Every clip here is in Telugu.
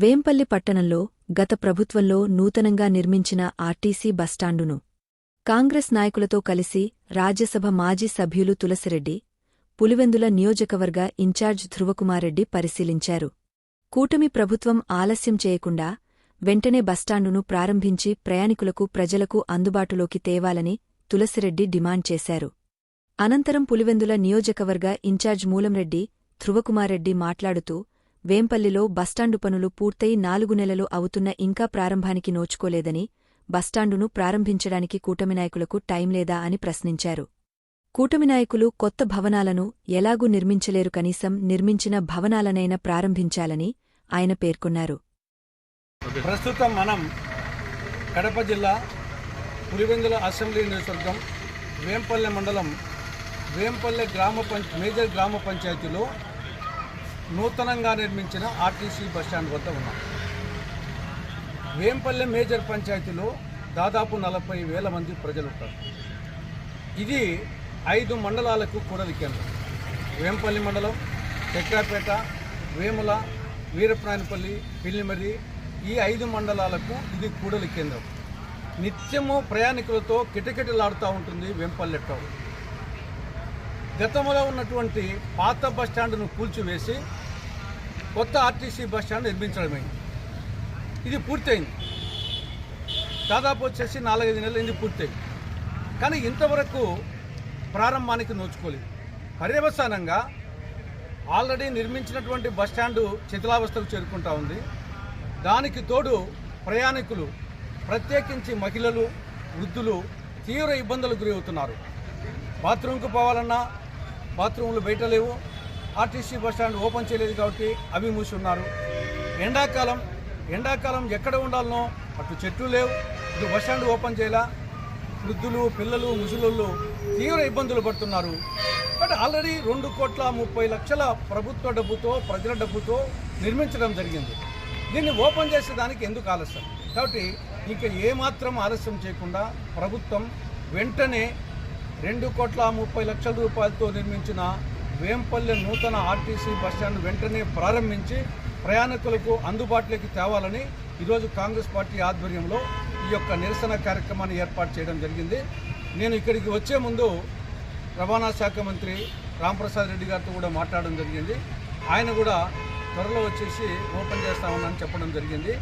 వేంపల్లి పట్టణంలో గత ప్రభుత్వంలో నూతనంగా నిర్మించిన ఆర్టీసీ బస్టాండును కాంగ్రెస్ నాయకులతో కలిసి రాజ్యసభ మాజీ సభ్యులు తులసిరెడ్డి పులివెందుల నియోజకవర్గ ఇన్ఛార్జ్ ధృవకుమారెడ్డి పరిశీలించారు. కూటమి ప్రభుత్వం ఆలస్యం చేయకుండా వెంటనే బస్టాండును ప్రారంభించి ప్రయాణికులకు ప్రజలకు అందుబాటులోకి తేవాలని తులసిరెడ్డి డిమాండ్ చేశారు. అనంతరం పులివెందుల నియోజకవర్గ ఇన్ఛార్జ్ మూలంరెడ్డి ధ్రువకుమారెడ్డి మాట్లాడుతూ వేంపల్లిలో బస్టాండు పనులు పూర్తయి నాలుగు నెలలు అవుతున్న ఇంకా ప్రారంభానికి నోచుకోలేదని బస్టాండును ప్రారంభించడానికి కూటమి నాయకులకు టైం లేదా అని ప్రశ్నించారు. కూటమి నాయకులు కొత్త భవనాలను ఎలాగూ నిర్మించలేరు కనీసం నిర్మించిన భవనాలనైనా ప్రారంభించాలని ఆయన పేర్కొన్నారు. ప్రస్తుతం మనం కడప జిల్లా పులివెందుల అసెంబ్లీ నియోజకవర్గం వేంపల్లె మండలం వేంపల్లె గ్రామ పంచ మేజర్ గ్రామ పంచాయతీలో నూతనంగా నిర్మించిన ఆర్టీసీ బస్టాండ్ వద్ద ఉన్నాం. వేంపల్లె మేజర్ పంచాయతీలో దాదాపు నలభై వేల మంది ప్రజలు ఉంటారు ఇది ఐదు మండలాలకు కూడలి కేంద్రం. వేంపల్లి మండలం చక్రాపేట వేముల వీరప్రాయనపల్లి పిల్లిమర్రి ఈ ఐదు మండలాలకు ఇది కూడలి కేంద్రం. నిత్యము ప్రయాణికులతో కిటకిటలాడుతూ ఉంటుంది వేంపల్లె టౌన్. గతంలో ఉన్నటువంటి పాత బస్టాండ్ను కూల్చివేసి కొత్త ఆర్టీసీ బస్టాండ్ నిర్మించడమైంది. ఇది పూర్తయింది. దాదాపు వచ్చేసి నాలుగైదు నెలలు ఇది పూర్తయింది. కానీ ఇంతవరకు ప్రారంభానికి నోచుకోలేదు. పర్యవసానంగా ఆల్రెడీ నిర్మించినటువంటి బస్టాండు శిథిలావస్థకు చేరుకుంటా ఉంది. దానికి తోడు ప్రయాణికులు ప్రత్యేకించి మహిళలు వృద్ధులు తీవ్ర ఇబ్బందులకు గురవుతున్నారు. బాత్రూమ్కి పోవాలన్నా బాత్రూమ్లు బయట లేవు. ఆర్టీసీ బస్టాండ్ ఓపెన్ చేయలేదు కాబట్టి అవి మూసి ఉన్నారు. ఎండాకాలం ఎండాకాలం ఎక్కడ ఉండాలనో అటు చెట్లు లేవు ఇటు బస్టాండ్ ఓపెన్ చేయాల. వృద్ధులు పిల్లలు ముసలోళ్ళు తీవ్ర ఇబ్బందులు పడుతున్నారు. బట్ ఆల్రెడీ రెండు కోట్ల ముప్పై లక్షల ప్రభుత్వ డబ్బుతో ప్రజల డబ్బుతో నిర్మించడం జరిగింది. దీన్ని ఓపెన్ చేసేదానికి ఎందుకు ఆలస్యం? కాబట్టి ఇంకా ఏమాత్రం ఆలస్యం చేయకుండా ప్రభుత్వం వెంటనే రెండు కోట్ల ముప్పై లక్షల రూపాయలతో నిర్మించిన వేంపల్లె నూతన ఆర్టీసీ బస్టాండ్ వెంటనే ప్రారంభించి ప్రయాణికులకు అందుబాటులోకి తేవాలని ఈరోజు కాంగ్రెస్ పార్టీ ఆధ్వర్యంలో ఈ యొక్క నిరసన కార్యక్రమాన్ని ఏర్పాటు చేయడం జరిగింది. నేను ఇక్కడికి వచ్చే ముందు రవాణా శాఖ మంత్రి రాంప్రసాద్ రెడ్డి గారితో కూడా మాట్లాడడం జరిగింది. ఆయన కూడా త్వరలో వచ్చేసి ఓపెన్ చేస్తామని చెప్పడం జరిగింది.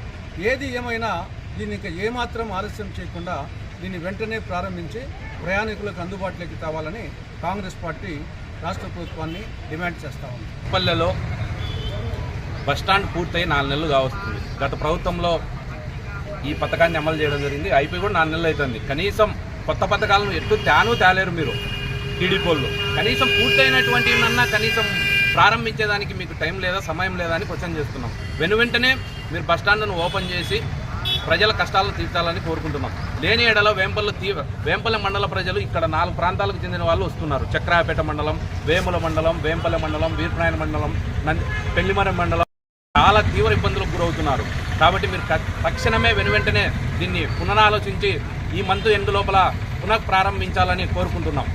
ఏది ఏమైనా దీన్ని ఇంకా ఏమాత్రం ఆలస్యం చేయకుండా దీన్ని వెంటనే ప్రారంభించి ప్రయాణికులకు అందుబాటులోకి తేవాలని కాంగ్రెస్ పార్టీ రాష్ట్ర ప్రభుత్వాన్ని డిమాండ్ చేస్తా ఉంది. పల్లెలో బస్టాండ్ పూర్తయి నాలుగు నెలలు కావస్తుంది. గత ప్రభుత్వంలో ఈ పథకాన్ని అమలు చేయడం జరిగింది. అయిపోయి కూడా నాలుగు నెలలు అవుతుంది. కనీసం కొత్త పథకాలను ఎటు తేను తేలేరు మీరు టీడీపోళ్ళు కనీసం పూర్తయినటువంటి అన్నా కనీసం ప్రారంభించేదానికి మీకు టైం లేదా సమయం లేదా అని క్వశ్చన్ చేస్తున్నాం. వెను వెంటనే మీరు బస్టాండ్ను ఓపెన్ చేసి ప్రజల కష్టాలను తీర్చాలని కోరుకుంటున్నాం. లేని ఏడలో వేంపల్లి తీవ్ర వేంపల్లి మండల ప్రజలు ఇక్కడ నాలుగు ప్రాంతాలకు చెందిన వాళ్ళు వస్తున్నారు. చక్రాపేట మండలం వేముల మండలం వేంపల్లి మండలం వీరప్రాయణ మండలం నంది పెళ్ళిమర మండలం చాలా తీవ్ర ఇబ్బందులకు గురవుతున్నారు. కాబట్టి మీరు తక్షణమే వెను వెంటనే దీన్ని పునరాలోచించి ఈ మంత్ ఎండు లోపల పునః ప్రారంభించాలని కోరుకుంటున్నాం.